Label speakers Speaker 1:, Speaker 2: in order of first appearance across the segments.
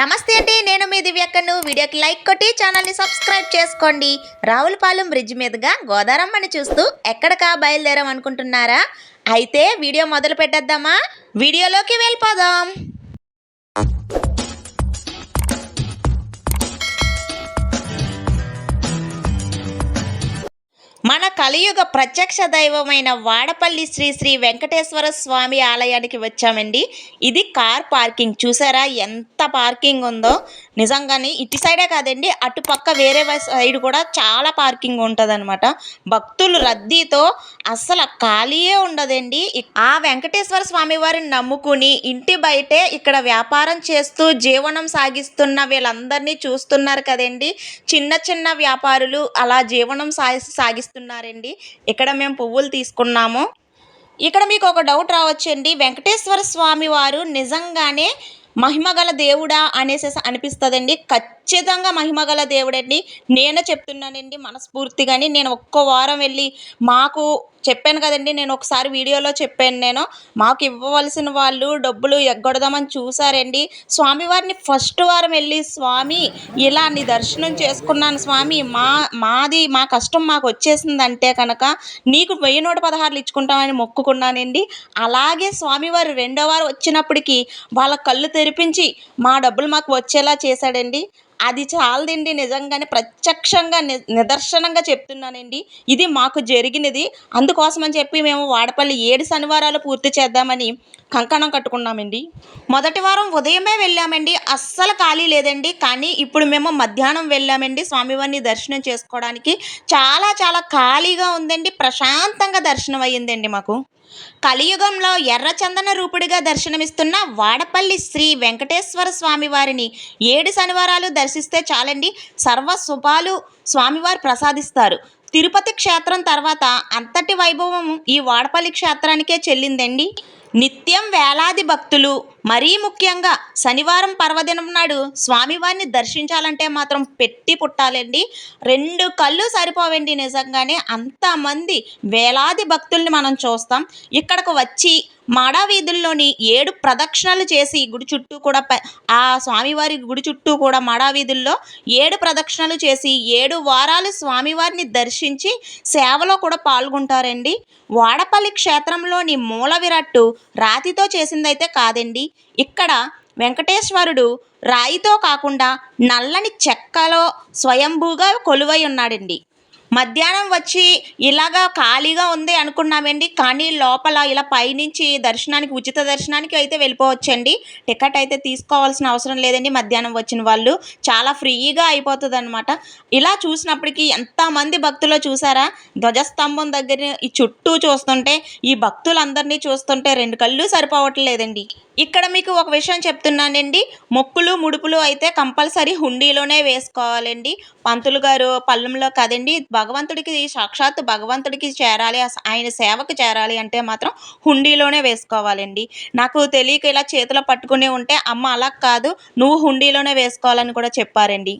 Speaker 1: నమస్తే అండి నేను మీ దివ్యక్కను. వీడియోకి లైక్ కొట్టి ఛానల్ని సబ్స్క్రైబ్ చేసుకోండి. రావులపాలెం బ్రిడ్జ్ మీదుగా గోదారమ్మని చూస్తూ ఎక్కడికా బయలుదేరాం అనుకుంటున్నారా అయితే వీడియో మొదలు పెట్టేద్దామా వీడియోలోకి వెళ్ళిపోదాం. మన కలియుగ ప్రత్యక్ష దైవమైన వాడపల్లి శ్రీ శ్రీ వెంకటేశ్వర స్వామి ఆలయానికి వచ్చామండి. ఇది కార్ పార్కింగ్. చూసారా ఎంత పార్కింగ్ ఉందో? నిజంగానే ఇటు సైడే కాదండి అటు పక్క వేరే వై- సైడ్ కూడా చాలా పార్కింగ్ ఉంటుందన్నమాట. భక్తులు రద్దీతో అస్సలు ఖాళీయే ఉండదండి. ఆ వెంకటేశ్వర స్వామి వారిని నమ్ముకుని ఇంటి బయటే ఇక్కడ వ్యాపారం చేస్తూ జీవనం సాగిస్తున్న వీళ్ళందరినీ చూస్తున్నారు కదండి. చిన్న చిన్న వ్యాపారులు అలా జీవనం సాగి చేస్తున్నారండి ఇక్కడ మేము పువ్వులు తీసుకున్నాము? ఇక్కడ మీకు ఒక డౌట్ రావచ్చండి. వెంకటేశ్వర స్వామి వారు నిజంగానే మహిమగల దేవుడా అనేసి అనిపిస్తుందండి. ఖచ్చితంగా ఖచ్చితంగా మహిమగల దేవుడండి. నేను చెప్తున్నానండి మనస్ఫూర్తిగాని నేను ఒక్క వారం వెళ్ళి మాకు చెప్పాను కదండి నేను ఒకసారి వీడియోలో చెప్పాను నేను. మాకు ఇవ్వవలసిన వాళ్ళు డబ్బులు ఎగ్గొడదామని చూసారండి. స్వామివారిని ఫస్ట్ వారం వెళ్ళి స్వామి ఇలా నీ దర్శనం చేసుకున్నాను స్వామి. మా మాది మా కష్టం మాకు వచ్చేసిందంటే కనుక నీకు వెయ్యి నూట పదహారులు ఇచ్చుకుంటామని మొక్కుకున్నానండి. అలాగే స్వామివారు రెండో వారు వచ్చినప్పటికీ వాళ్ళ కళ్ళు తెరిపించి మా డబ్బులు మాకు వచ్చేలా చేశాడండి. అది చాలదండి. నిజంగానే ప్రత్యక్షంగా ని నిదర్శనంగా చెప్తున్నానండి. ఇది మాకు జరిగినది. అందుకోసమని చెప్పి మేము వాడపల్లి ఏడు శనివారాలు పూర్తి చేద్దామని కంకణం కట్టుకున్నామండి. మొదటి వారం ఉదయమే వెళ్ళామండి. అస్సలు ఖాళీ లేదండి. కానీ ఇప్పుడు మేము మధ్యాహ్నం వెళ్ళామండి స్వామివారిని దర్శనం చేసుకోవడానికి. చాలా చాలా ఖాళీగా ఉందండి. ప్రశాంతంగా దర్శనం అయ్యిందండి మాకు. కలియుగంలో ఎర్రచందన రూపుడిగా దర్శనమిస్తున్న వాడపల్లి శ్రీ వెంకటేశ్వర స్వామి వారిని ఏడు శనివారాలు దర్శిస్తే చాలండి. సర్వ శుభాలు స్వామివారు ప్రసాదిస్తారు. తిరుపతి క్షేత్రం తర్వాత అంతటి వైభవం ఈ వాడపల్లి క్షేత్రానికే చెల్లిందండి. నిత్యం వేలాది భక్తులు మరీ ముఖ్యంగా శనివారం పర్వదినం నాడు స్వామివారిని దర్శించాలంటే మాత్రం పెట్టి పుట్టాలండి. రెండు కళ్ళు సరిపోవండి నిజంగానే. అంతమంది వేలాది భక్తుల్ని మనం చూస్తాం. ఇక్కడకు వచ్చి మాడా వీధుల్లోని ఏడు ప్రదక్షిణలు చేసి గుడి చుట్టూ కూడా ఆ స్వామివారి గుడి చుట్టూ కూడా మాడా వీధుల్లో ఏడు ప్రదక్షిణలు చేసి ఏడు వారాలు స్వామివారిని దర్శించి సేవలో కూడా పాల్గొంటారండి. వాడపల్లి క్షేత్రంలోని మూల విరట్టు రాతితో చేసిందైతే కాదండి. ఇక్కడ వెంకటేశ్వరుడు రాయితో కాకుండా నల్లని చెక్కలో స్వయంభూగా కొలువై ఉన్నాడండి. మధ్యాహ్నం వచ్చి ఇలాగా ఖాళీగా ఉంది అనుకున్నామండి. కానీ లోపల ఇలా పైనుంచి దర్శనానికి ఉచిత దర్శనానికి అయితే వెళ్ళిపోవచ్చండి. టికెట్ అయితే తీసుకోవాల్సిన అవసరం లేదండి మధ్యాహ్నం వచ్చిన వాళ్ళు. చాలా ఫ్రీగా అయిపోతుంది అనమాట ఇలా చూసినప్పటికీ ఎంతమంది భక్తులు చూసారా? ధ్వజస్తంభం దగ్గర ఈ చుట్టూ చూస్తుంటే ఈ భక్తులందరినీ చూస్తుంటే రెండు కళ్ళు సరిపోవట్లేదండి. ఇక్కడ మీకు ఒక విషయం చెప్తున్నానండి. మొక్కులు ముడుపులు అయితే కంపల్సరీ హుండీలోనే వేసుకోవాలండి. పంతులు గారు పళ్ళెంలో కదండి భగవంతుడికి సాక్షాత్తు భగవంతుడికి చేరాలి ఆయన సేవకు చేరాలి అంటే మాత్రం హుండీలోనే వేసుకోవాలండి. నాకు తెలియక ఇలా చేతిలో పట్టుకుని ఉంటే అమ్మ అలా కాదు నువ్వు హుండీలోనే వేసుకోవాలని కూడా చెప్పారండి.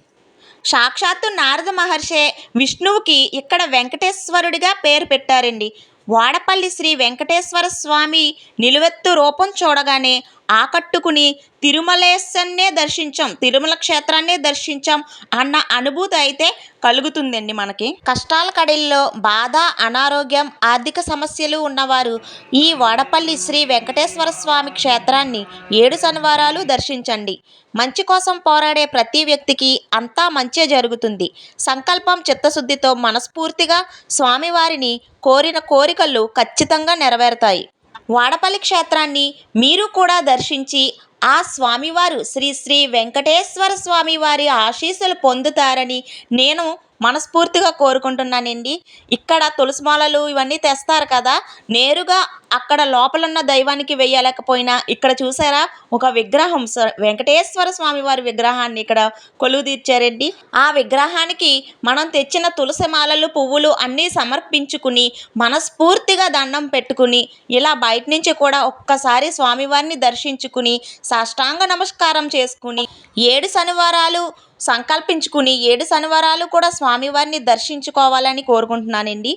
Speaker 1: సాక్షాత్తు నారద మహర్షే విష్ణువుకి ఇక్కడ వెంకటేశ్వరుడిగా పేరు పెట్టారండి. వాడపల్లి శ్రీ వెంకటేశ్వర స్వామి నిలువెత్తు రూపం చూడగానే ఆకట్టుకుని తిరుమలేశన్నే దర్శించాం తిరుమల క్షేత్రాన్నే దర్శించాం అన్న అనుభూతి అయితే కలుగుతుందండి మనకి. కష్టాల కడిల్లో బాధ అనారోగ్యం ఆర్థిక సమస్యలు ఉన్నవారు ఈ వాడపల్లి శ్రీ వెంకటేశ్వర స్వామి క్షేత్రాన్ని ఏడు శనివారాలు దర్శించండి. మంచి కోసం పోరాడే ప్రతి వ్యక్తికి అంతా మంచే జరుగుతుంది. సంకల్పం చిత్తశుద్ధితో మనస్ఫూర్తిగా స్వామివారిని కోరిన కోరికలు ఖచ్చితంగా నెరవేరుతాయి. వాడపల్లి క్షేత్రాన్ని మీరు కూడా దర్శించి ఆ స్వామివారు శ్రీ శ్రీ వెంకటేశ్వర స్వామి వారి ఆశీస్సులు పొందుతారని నేను మనస్ఫూర్తిగా కోరుకుంటున్నానండి. ఇక్కడ తులసి మాలలు ఇవన్నీ తెస్తారు కదా నేరుగా అక్కడ లోపలున్న దైవానికి వేయలేకపోయినా ఇక్కడ చూసారా? ఒక విగ్రహం స- వెంకటేశ్వర స్వామి వారి విగ్రహాన్ని ఇక్కడ కొలువు తీర్చారండి ఆ విగ్రహానికి మనం తెచ్చిన తులసి మాలలు పువ్వులు అన్నీ సమర్పించుకుని మనస్ఫూర్తిగా దండం పెట్టుకుని ఇలా బయట నుంచి కూడా ఒక్కసారి స్వామివారిని దర్శించుకుని సాష్టాంగ నమస్కారం చేసుకుని ఏడు శనివారాలు సంకల్పించుకుని ఏడు శనివారాలు కూడా స్వామివారిని దర్శించుకోవాలని కోరుకుంటున్నానండి.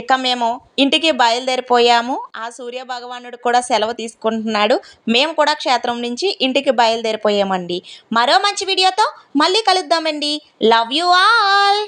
Speaker 1: ఇక మేము ఇంటికి బయలుదేరిపోయాము. ఆ సూర్య భగవానుడు కూడా సెలవు తీసుకుంటున్నాడు. మేము కూడా క్షేత్రం నుంచి ఇంటికి బయలుదేరిపోయామండి. మరో మంచి వీడియోతో మళ్ళీ కలుద్దామండి. Love you all